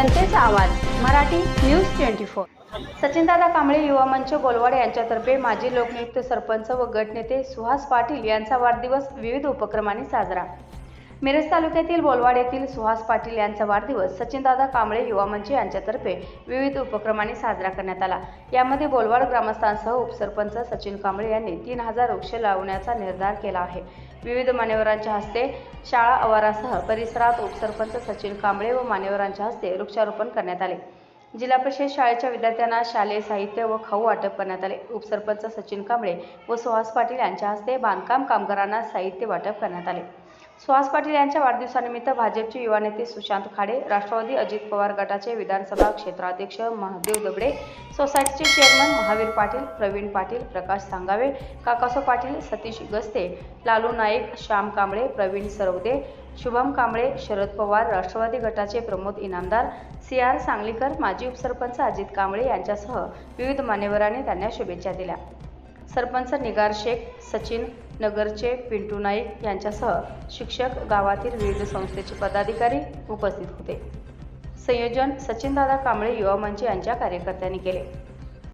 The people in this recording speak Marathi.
Awaaz Marathi news twenty four. Sachindada Kamble Yuva Manch Bolwad यांच्यातर्फे माजी लोकनियुक्त सरपंच व गटनेते सुहास पाटील यांचा वाढदिवस विविध उपक्रमांनी साजरा. मिरज तालुक्यातील बोलवाड येथील सुहास पाटील यांचा वाढदिवस सचिनदादा कांबळे युवा मंच यांच्यातर्फे विविध उपक्रमांनी साजरा करण्यात आला. यामध्ये बोलवाड ग्रामस्थांसह उपसरपंच सचिन कांबळे यांनी तीन हजार वृक्ष लावण्याचा निर्धार केला आहे. विविध मान्यवरांच्या हस्ते शाळा आवारासह परिसरात उपसरपंच सचिन कांबळे व मान्यवरांच्या हस्ते वृक्षारोपण करण्यात आले. जिल्हा परिषद शाळेच्या विद्यार्थ्यांना शालेय साहित्य व खाऊ वाटप करण्यात आले. उपसरपंच सचिन कांबळे व सुहास पाटील यांच्या हस्ते बांधकाम कामगारांना साहित्य वाटप करण्यात आले. सुहास पाटील यांच्या वाढदिवसानिमित्त भाजपचे युवा नेते सुशांत खाडे राष्ट्रवादी अजित पवार गटाचे विधानसभा क्षेत्राध्यक्ष महादेव दबडे सोसायटीचे चेअरमन महावीर पाटील प्रवीण पाटील प्रकाश सांगावे काकासो पाटील सतीश गस्ते लालू नाईक श्याम कांबळे प्रवीण सरवदे शुभम कांबळे शरद पवार राष्ट्रवादी गटाचे प्रमोद इनामदार सी आर सांगलीकर माजी उपसरपंच अजित कांबळे यांच्यासह विविध मान्यवरांनी त्यांना शुभेच्छा दिल्या. सरपंच निगार शेख सचिन नगरचे पिंटू नाईक यांच्यासह शिक्षक गावातील विविध संस्थेचे पदाधिकारी उपस्थित होते. संयोजन सचिनदादा कांबळे युवा मंच यांच्या कार्यकर्त्यांनी केले.